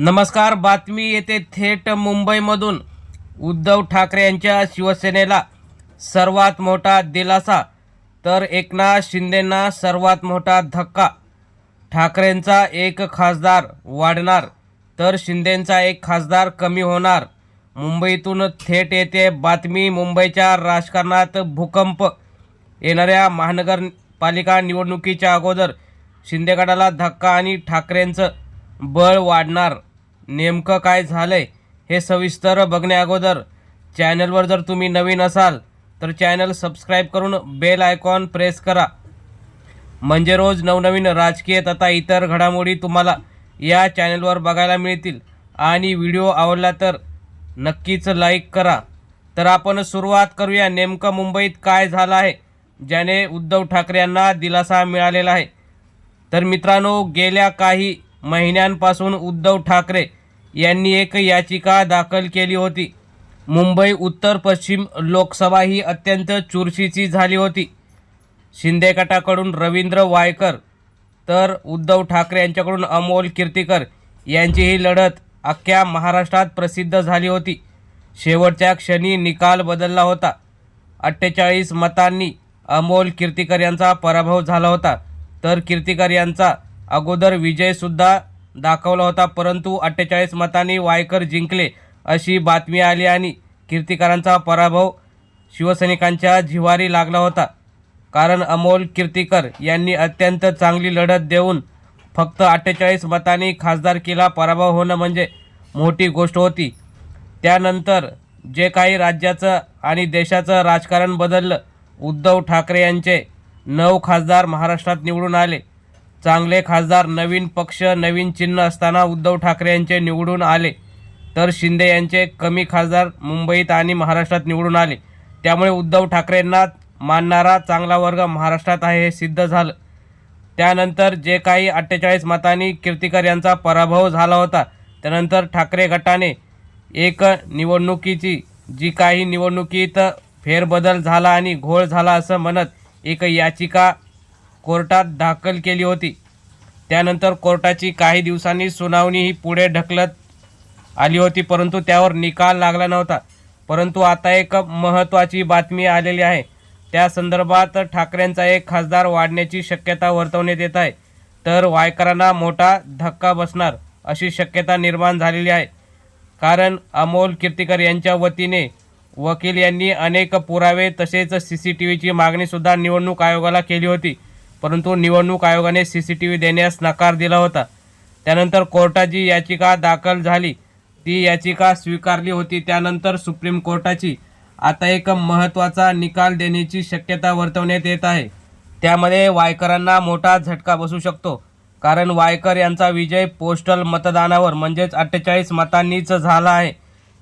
नमस्कार बातमी येते थेट मुंबईमधून. उद्धव ठाकरे यांच्या शिवसेनेला सर्वात मोठा दिलासा तर एकनाथ शिंदेंना सर्वात मोठा धक्का. ठाकरेंचा एक खासदार वाढणार तर शिंदेंचा एक खासदार कमी होणार. मुंबईतून थेट येते बातमी मुंबईच्या राजकारणात भूकंप. येणाऱ्या महानगरपालिका निवडणुकीच्या अगोदर शिंदेगडाला धक्का आणि ठाकरेंचं बळ वाढणार. नेमकं काय झालंय हे सविस्तर बघण्याअगोदर चॅनलवर जर तुम्ही नवीन असाल तर चॅनल सबस्क्राईब करून बेल आयकॉन प्रेस करा. म्हणजे रोज नवनवीन राजकीय तथा इतर घडामोडी तुम्हाला या चॅनलवर बघायला मिळतील. आणि व्हिडिओ आवडला तर नक्कीच लाईक करा. तर आपण सुरुवात करूया नेमकं मुंबईत काय झालं आहे ज्याने उद्धव ठाकरे यांना दिलासा मिळालेला आहे. तर मित्रांनो गेल्या काही महिन्यांपासून उद्धव ठाकरे यांनी एक याचिका दाखल केली होती. मुंबई उत्तर पश्चिम लोकसभा ही अत्यंत चुरशीची झाली होती. शिंदे गटाकडून रवींद्र वायकर तर उद्धव ठाकरे यांच्याकडून अमोल कीर्तीकर यांची ही लढत अख्ख्या महाराष्ट्रात प्रसिद्ध झाली होती. शेवटच्या क्षणी निकाल बदलला होता. अठ्ठेचाळीस मतांनी अमोल कीर्तीकर यांचा पराभव झाला होता. तर कीर्तीकर यांचा अगोदर विजयसुद्धा दाखवला होता परंतु अठ्ठेचाळीस मतांनी वायकर जिंकले अशी बातमी आली आणि कीर्तिकरांचा पराभव शिवसैनिकांच्या जिवारी लागला होता. कारण अमोल कीर्तिकर यांनी अत्यंत चांगली लढत देऊन फक्त अठ्ठेचाळीस मतांनी खासदारकीला पराभव होणं म्हणजे मोठी गोष्ट होती. त्यानंतर जे काही राज्याचं आणि देशाचं राजकारण बदललं उद्धव ठाकरे यांचे नऊ खासदार महाराष्ट्रात निवडून आले. चांगले खासदार नवीन पक्ष नवीन चिन्ह असताना उद्धव ठाकरे यांचे निवडून आले. तर शिंदे यांचे कमी खासदार मुंबईत आणि महाराष्ट्रात निवडून आले. त्यामुळे उद्धव ठाकरेंना मानणारा चांगला वर्ग महाराष्ट्रात आहे हे सिद्ध झालं. त्यानंतर जे काही अठ्ठेचाळीस मतांनी कीर्तिकर यांचा पराभव झाला होता त्यानंतर ठाकरे गटाने एक निवडणुकीची जी काही निवडणुकीत फेरबदल झाला आणि घोळ झाला असं म्हणत एक याचिका कोर्टात दाखल केली होती. त्यानंतर कोर्टाची काही दिवसांनी सुनावणी ही पुढे ढकलत आली होती परंतु त्यावर निकाल लागला नव्हता. परंतु आता एक महत्त्वाची बातमी आलेली आहे. त्या संदर्भात ठाकरेंचा एक खासदार वाढण्याची शक्यता वर्तवण्यात येत आहे. तर वायकरांना मोठा धक्का बसणार अशी शक्यता निर्माण झालेली आहे. कारण अमोल कीर्तिकर यांच्या वतीने वकील यांनी अनेक पुरावे तसेच सी सी टी व्हीची मागणीसुद्धा निवडणूक आयोगाला केली होती. परंतु निवडणूक आयोगाने सी सी टी व्ही देण्यास नकार दिला होता. त्यानंतर कोर्टात जी याचिका दाखल झाली. ती याचिका स्वीकारली होती. त्यानंतर सुप्रीम कोर्टाची आता एक महत्त्वाचा निकाल देण्याची शक्यता वर्तवण्यात येत आहे. त्यामध्ये वायकरांना मोठा झटका बसू शकतो. कारण वायकर यांचा विजय पोस्टल मतदानावर म्हणजेच अठ्ठेचाळीस मतांनीच झाला आहे.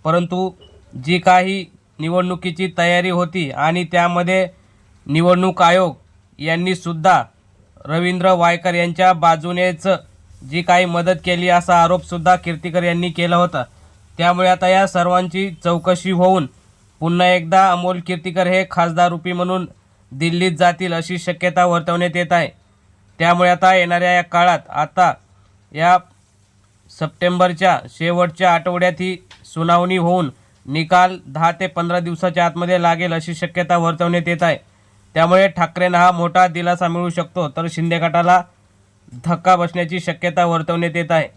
परंतु जी काही निवडणुकीची तयारी होती आणि त्यामध्ये निवडणूक आयोग यांनी सुद्धा रवींद्र वायकर यांच्या बाजूनेच जी काही मदत केली असा आरोपसुद्धा कीर्तिकर यांनी केला होता. त्यामुळे आता या सर्वांची चौकशी होऊन पुन्हा एकदा अमोल कीर्तिकर हे खासदार रूपी म्हणून दिल्लीत जातील अशी शक्यता वर्तवण्यात येत आहे. त्यामुळे आता येणाऱ्या या काळात आता या सप्टेंबरच्या शेवटच्या आठवड्यात ही सुनावणी होऊन निकाल दहा ते पंधरा दिवसाच्या आतमध्ये लागेल अशी शक्यता वर्तवण्यात येत आहे. त्यामुळे ठाकरेंना हा मोठा दिलासा मिळू शकतो. तर शिंदे गटाला धक्का बसण्याची शक्यता वर्तवण्यात येत आहे.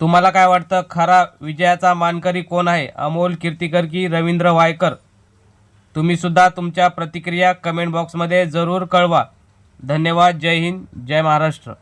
तुम्हाला काय वाटतं? खरा विजयाचा मानकरी कोण आहे? अमोल कीर्तिकर की रवींद्र वायकर? तुम्हीसुद्धा तुमच्या प्रतिक्रिया कमेंट बॉक्समध्ये जरूर कळवा. धन्यवाद. जय हिंद. जय महाराष्ट्र.